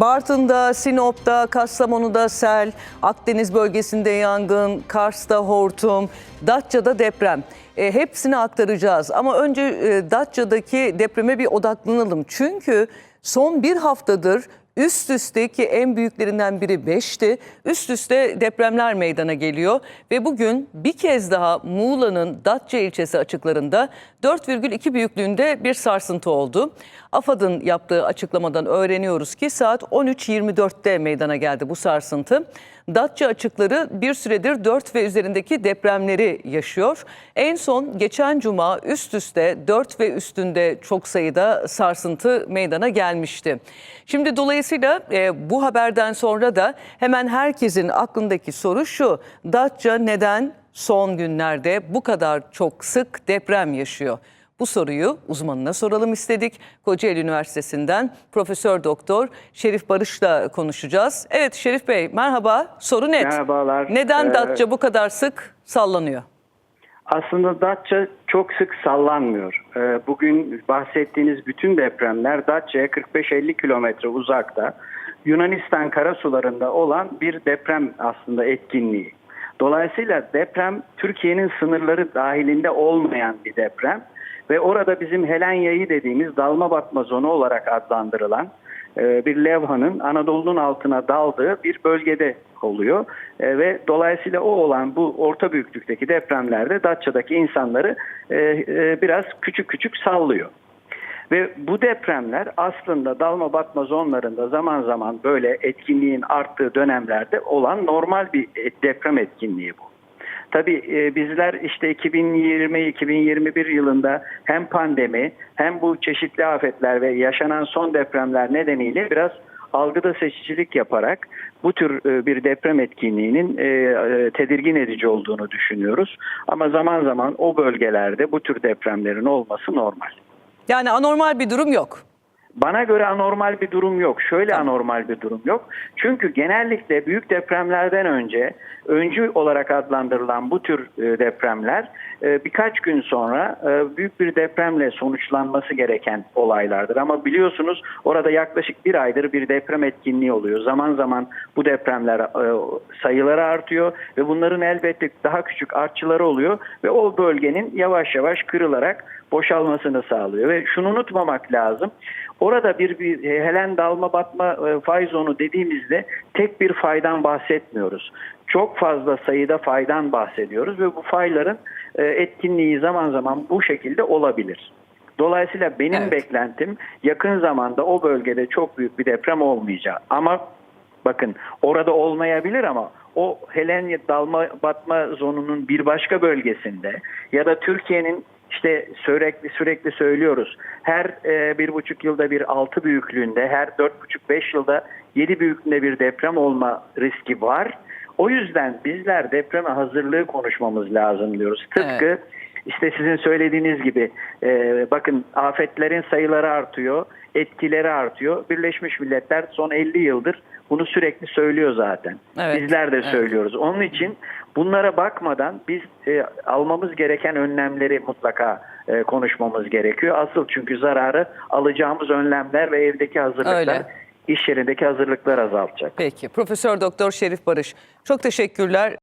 Bartın'da, Sinop'ta, Kastamonu'da sel, Akdeniz bölgesinde yangın, Kars'ta hortum, Datça'da deprem. E, hepsini aktaracağız ama önce e, Datça'daki depreme bir odaklanalım. Çünkü son bir haftadır üst üste ki en büyüklerinden biri 5'ti. Üst üste depremler meydana geliyor ve bugün bir kez daha Muğla'nın Datça ilçesi açıklarında 4,2 büyüklüğünde bir sarsıntı oldu. AFAD'ın yaptığı açıklamadan öğreniyoruz ki saat 13.24'te meydana geldi bu sarsıntı. Datça açıkları bir süredir 4 ve üzerindeki depremleri yaşıyor. En son geçen cuma üst üste 4 ve üstünde çok sayıda sarsıntı meydana gelmişti. Şimdi dolayısıyla e, bu haberden sonra da hemen herkesin aklındaki soru şu. Datça neden son günlerde bu kadar çok sık deprem yaşıyor? Bu soruyu uzmanına soralım istedik. Kocaeli Üniversitesi'nden Profesör Doktor Şerif Barış'la konuşacağız. Evet Şerif Bey merhaba. Soru net. Merhabalar. Neden Ee, Datça bu kadar sık sallanıyor? Aslında Datça çok sık sallanmıyor. Ee, Bugün bahsettiğiniz bütün depremler Datça'ya 45-50 kilometre uzakta Yunanistan karasularında olan bir deprem aslında etkinliği. Dolayısıyla deprem Türkiye'nin sınırları dahilinde olmayan bir deprem ve orada bizim Helen Yayı dediğimiz dalma batma zonu olarak adlandırılan e, bir levhanın Anadolu'nun altına daldığı bir bölgede oluyor. E, ve dolayısıyla o olan bu orta büyüklükteki depremlerde Datça'daki insanları e, e, biraz küçük küçük sallıyor. Ve bu depremler aslında dalma batma zonlarında zaman zaman böyle etkinliğin arttığı dönemlerde olan normal bir deprem etkinliği bu. Tabii e, bizler işte 2020-2021 yılında hem pandemi hem bu çeşitli afetler ve yaşanan son depremler nedeniyle biraz algıda seçicilik yaparak bu tür e, bir deprem etkinliğinin e, e, tedirgin edici olduğunu düşünüyoruz. Ama zaman zaman o bölgelerde bu tür depremlerin olması normal. Yani anormal bir durum yok. Bana göre anormal bir durum yok. Şöyle anormal bir durum yok. Çünkü genellikle büyük depremlerden önce öncü olarak adlandırılan bu tür e, depremler e, birkaç gün sonra e, büyük bir depremle sonuçlanması gereken olaylardır. Ama biliyorsunuz orada yaklaşık bir aydır bir deprem etkinliği oluyor. Zaman zaman bu depremler sayıları artıyor ve bunların elbette daha küçük artçıları oluyor ve o bölgenin yavaş yavaş kırılarak boşalmasını sağlıyor. Ve şunu unutmamak lazım. Orada bir, bir helen dalma batma e, fay zonu dediğimizde tek bir faydan bahsetmiyoruz. Çok fazla sayıda faydan bahsediyoruz ve bu fayların e, etkinliği zaman zaman bu şekilde olabilir. Dolayısıyla benim Evet. beklentim yakın zamanda o bölgede çok büyük bir deprem olmayacak. Ama bakın orada olmayabilir ama o Helen dalma batma zonunun bir başka bölgesinde ya da Türkiye'nin işte sürekli sürekli söylüyoruz. Her e, bir buçuk yılda bir altı büyüklüğünde, her dört buçuk beş yılda yedi büyüklüğünde bir deprem olma riski var. O yüzden bizler depreme hazırlığı konuşmamız lazım diyoruz. Tıpkı Evet. işte sizin söylediğiniz gibi e, bakın afetlerin sayıları artıyor, etkileri artıyor. Birleşmiş Milletler son 50 yıldır bunu sürekli söylüyor zaten. Evet, Bizler de evet. söylüyoruz. Onun için bunlara bakmadan biz e, almamız gereken önlemleri mutlaka e, konuşmamız gerekiyor. Asıl çünkü zararı alacağımız önlemler ve evdeki hazırlıklar, Öyle. iş yerindeki hazırlıklar azaltacak. Peki Profesör Doktor Şerif Barış çok teşekkürler.